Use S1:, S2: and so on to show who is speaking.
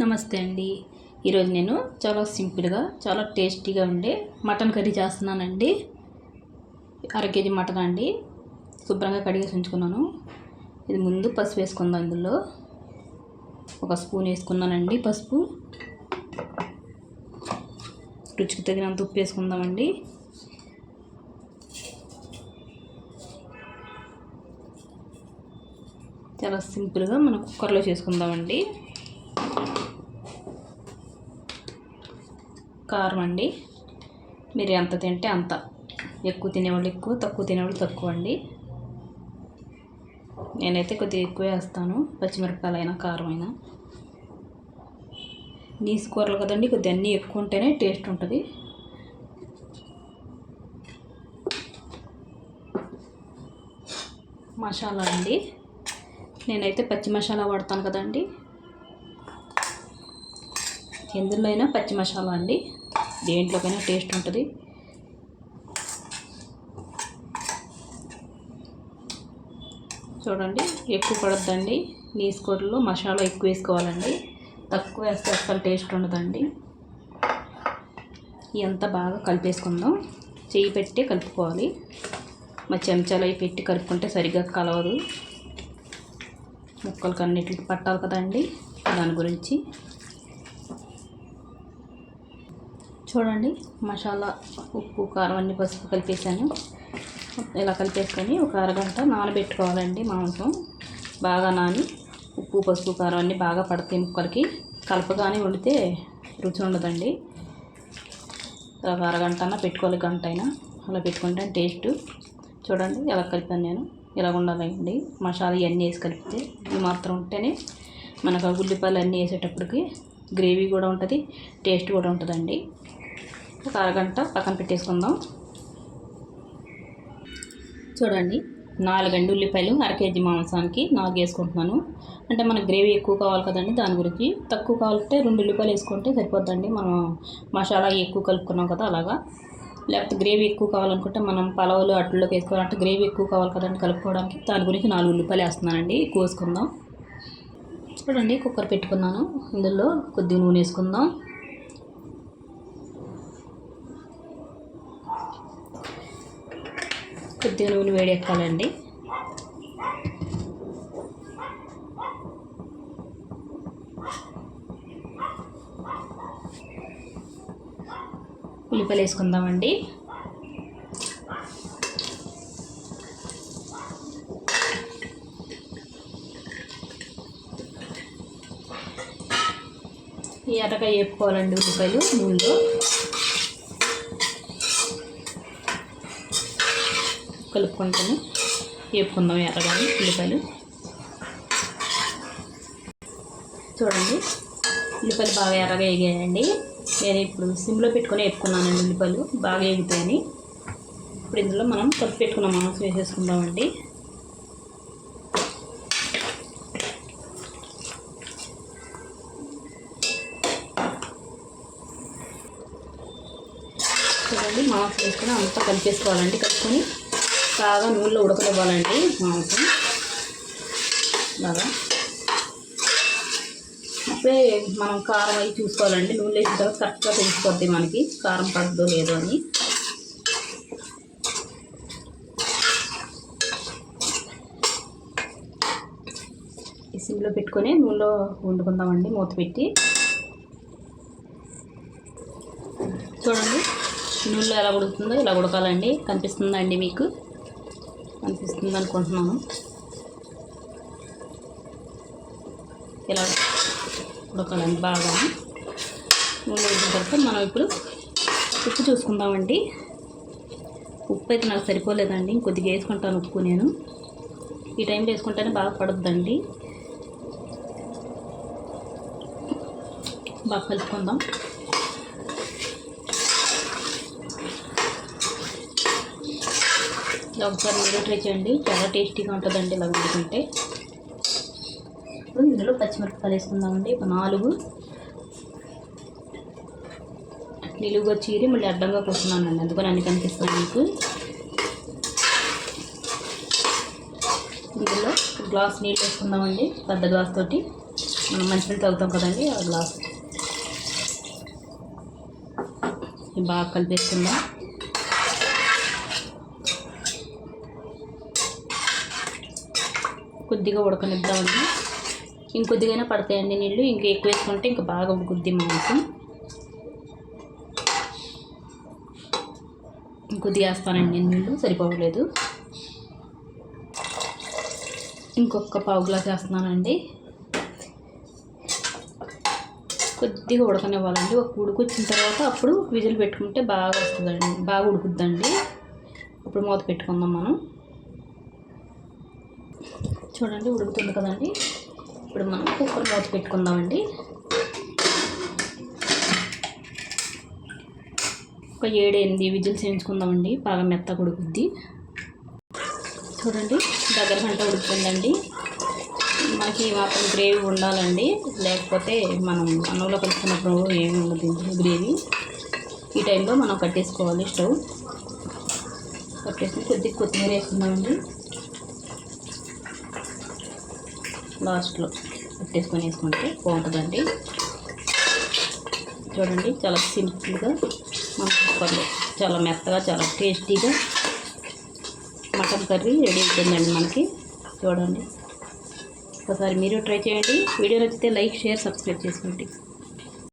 S1: నమస్తే అండి. ఈరోజు నేను చాలా సింపుల్గా చాలా టేస్టీగా ఉండే మటన్ కర్రీ చేస్తున్నానండి. అర కేజీ మటన్ అండి. శుభ్రంగా కడిగేసి ఉంచుకున్నాను. ఇది ముందు పసుపు వేసుకుందాం ఇందులో. ఒక స్పూన్ వేసుకున్నానండి పసుపు. రుచికి తగినంత ఉప్పు వేసుకుందామండి. చాలా సింపుల్గా మనం కుక్కర్లో చేసుకుందామండి. కారం అండి. మీరు ఎంత తింటే అంత. ఎక్కువ తినేవాళ్ళు ఎక్కువ తక్కువ తినేవాళ్ళు తక్కువ అండి. నేనైతే కొద్దిగా ఎక్కువ వేస్తాను పచ్చిమిరపకాయలైనా కారం అయినా నీసు కూరలు కదండి కొద్దిగా అన్నీ ఎక్కువ ఉంటేనే టేస్ట్ ఉంటుంది. మసాలా అండి. నేనైతే పచ్చి మసాలా వాడతాను కదండి. ఎందులో అయినా పచ్చి మసాలా అండి. దేంట్లోకైనా టేస్ట్ ఉంటుంది. చూడండి ఎక్కువ పడద్దండి. నీసుకోవడంలో మసాలా ఎక్కువ వేసుకోవాలండి. తక్కువ వేస్తే అసలు టేస్ట్ ఉండదండి. ఎంత బాగా కలిపేసుకుందాం. చెయ్యి పెట్టి కలుపుకోవాలి. మా చెంచాలు అవి పెట్టి కలుపుకుంటే సరిగ్గా కలవదు. ముక్కలకి అన్నిటికి పట్టాలి కదండి. దాని గురించి చూడండి మసాలా ఉప్పు కారం అన్ని పసుపు కలిపేసాను ఇలా కలిపేసుకొని ఒక అరగంట నానబెట్టుకోవాలండి మాంసం. బాగా నాని ఉప్పు పసుపు కారం అన్నీ బాగా పడతాయి ముక్కలకి. కలపగానే వండితే రుచి ఉండదండి. ఒక అరగంట అన్న పెట్టుకోవాలి గంట అయినా. అలా పెట్టుకుంటే టేస్ట్ చూడండి ఎలా కలిపాను నేను. ఇలా ఉండాలండి. మసాలా ఇవన్నీ వేసి కలిపితే ఇవి మాత్రం ఉంటేనే మనకు ఉల్లిపాయలు అన్నీ వేసేటప్పటికి గ్రేవీ కూడా ఉంటుంది టేస్ట్ కూడా ఉంటుందండి. ఒక అరగంట పక్కన పెట్టేసుకుందాం. చూడండి నాలుగండి ఉల్లిపాయలు అర కేజీ మాంసానికి నాలుగు వేసుకుంటున్నాను అంటే మనకు గ్రేవీ ఎక్కువ కావాలి కదండి దాని గురించి. తక్కువ కావాలంటే రెండు ఉల్లిపాయలు వేసుకుంటే సరిపోద్దండి. మనం మసాలా ఎక్కువ కలుపుకున్నాం కదా అలాగా. లేకపోతే గ్రేవీ ఎక్కువ కావాలనుకుంటే మనం పలవలు అట్లలోకి వేసుకోవాలంటే గ్రేవీ ఎక్కువ కావాలి కదండి కలుపుకోవడానికి. దాని గురించి నాలుగు ఉల్లిపాయలు వేస్తున్నానండి. ఎక్కువ వేసుకుందాం చూడండి కుక్కర్ పెట్టుకున్నాను. ఇందులో కొద్దిగా నూనె వేసుకుందాం. కొద్దిగా నూనె వేడెక్కాలండి. ఉల్లిపాయలు వేసుకుందామండి. ఈ ఎర్రకాయ వేపుకోవాలండి ఉల్లిపాయలు నూనెలో. కలుపుకుంటాము వేపుకుందాం ఎర్రగాని ఉల్లిపాయలు. చూడండి ఉల్లిపాయలు బాగా ఎర్రగా వేగాయండి. నేను ఇప్పుడు సిమ్లో పెట్టుకొని వేపుకున్నానండి ఉల్లిపాయలు బాగా వేగుతాయని. ఇప్పుడు ఇందులో మనం కలిపి పెట్టుకున్న మాంసం వేసేసుకుందామండి. చూడండి మాంసం వేసుకొని అంతా కలిపేసుకోవాలండి. కలుపుకొని బాగా నూనెలో ఉడకనివ్వాలండి మాంసం. బాగా. అప్పుడే మనం కారం అవి చూసుకోవాలండి. నూనె వేసిన తర్వాత కరెక్ట్గా తెలిసిపోద్ది మనకి. కారం పడుతుందో లేదో అని. ఈ సిమ్లో పెట్టుకొని నూనెలో వండుకుందామండి. మూత పెట్టి చూడండి నూనెలో ఎలా ఉడుకుతుందో ఇలా ఉడకాలండి. కనిపిస్తుందా అండి మీకు? కనిపిస్తుంది అనుకుంటున్నాను. ఇలా ఉడకాలండి బాగా. నూనె ఉడికిన తర్వాత మనం ఇప్పుడు ఉప్పు చూసుకుందామండి. ఉప్పు అయితే నాకు సరిపోలేదండి. ఇంకొద్దిగా వేసుకుంటాను ఉప్పు నేను. ఈ టైంలో వేసుకుంటేనే బాగా పడుద్దండి. బాగా కలుపుకుందాం. ఇలా ఒకసారి మీరు ట్రై చేయండి. చాలా టేస్టీగా ఉంటుందండి ఇలా వండుకుంటే. ఇప్పుడు ఇందులో పచ్చిమిరపకాయలు వేసుకుందామండి. ఒక నాలుగు. నిలువుగా చీరి మళ్ళీ అడ్డంగా కూర్చున్నానండి అందుకని అన్ని కనిపిస్తాను మీకు. ఇందులో గ్లాస్ నీళ్ళు వేసుకుందామండి. పెద్ద గ్లాస్ తోటి. మనం మంచినీళ్ళు తాగుతాం కదండి ఆ గ్లాస్. ఇది బాగా కలిపేసుకుందాం. కొద్దిగా ఉడకనిద్దామండి. ఇంకొద్దిగైనా పడతాయండి నీళ్ళు. ఇంకా ఎక్కువ వేసుకుంటే ఇంకా బాగా ఉడుకుద్ది మాంసం. ఇంకొద్దిగా వేస్తానండి నీళ్ళు. సరిపోవలేదు ఇంకొక పావు గ్లాస్ వేస్తున్నానండి. కొద్దిగా ఉడకనివ్వాలండి. ఒక ఉడికొచ్చిన తర్వాత అప్పుడు విజిల్ పెట్టుకుంటే బాగా వస్తుందండి. బాగా ఉడుకుద్దండి. ఇప్పుడు మూత పెట్టుకుందాం మనం. చూడండి ఉడుకుతుంది కదండి. ఇప్పుడు మనం కుక్కర్ మూత పెట్టుకుందామండి. ఒక ఏడు ఎనిమిది విజిల్స్ వేయించుకుందామండి బాగా మెత్తగా ఉడుకుద్ది. చూడండి దగ్గర గంట ఉడుకుతుందండి. మనకి మాత్రం గ్రేవీ ఉండాలండి లేకపోతే మనం అన్నంలో కలుపుకున్నప్పుడు ఏమి ఉండదు గ్రేవీ. ఈ టైంలో మనం కట్టేసుకోవాలి స్టవ్. కట్టేసి కొద్దిగా కొత్తిమీర వేసుకుందామండి. లాస్ట్లో పెట్టేసుకొని వేసుకుంటే బాగుంటుందండి. చూడండి చాలా సింపుల్గా మన కుక్కర్లో చాలా మెత్తగా చాలా టేస్టీగా మటన్ కర్రీ రెడీ అవుతుందండి మనకి. చూడండి. ఒకసారి మీరు ట్రై చేయండి. వీడియో నచ్చితే లైక్ షేర్ సబ్స్క్రైబ్ చేసుకోండి.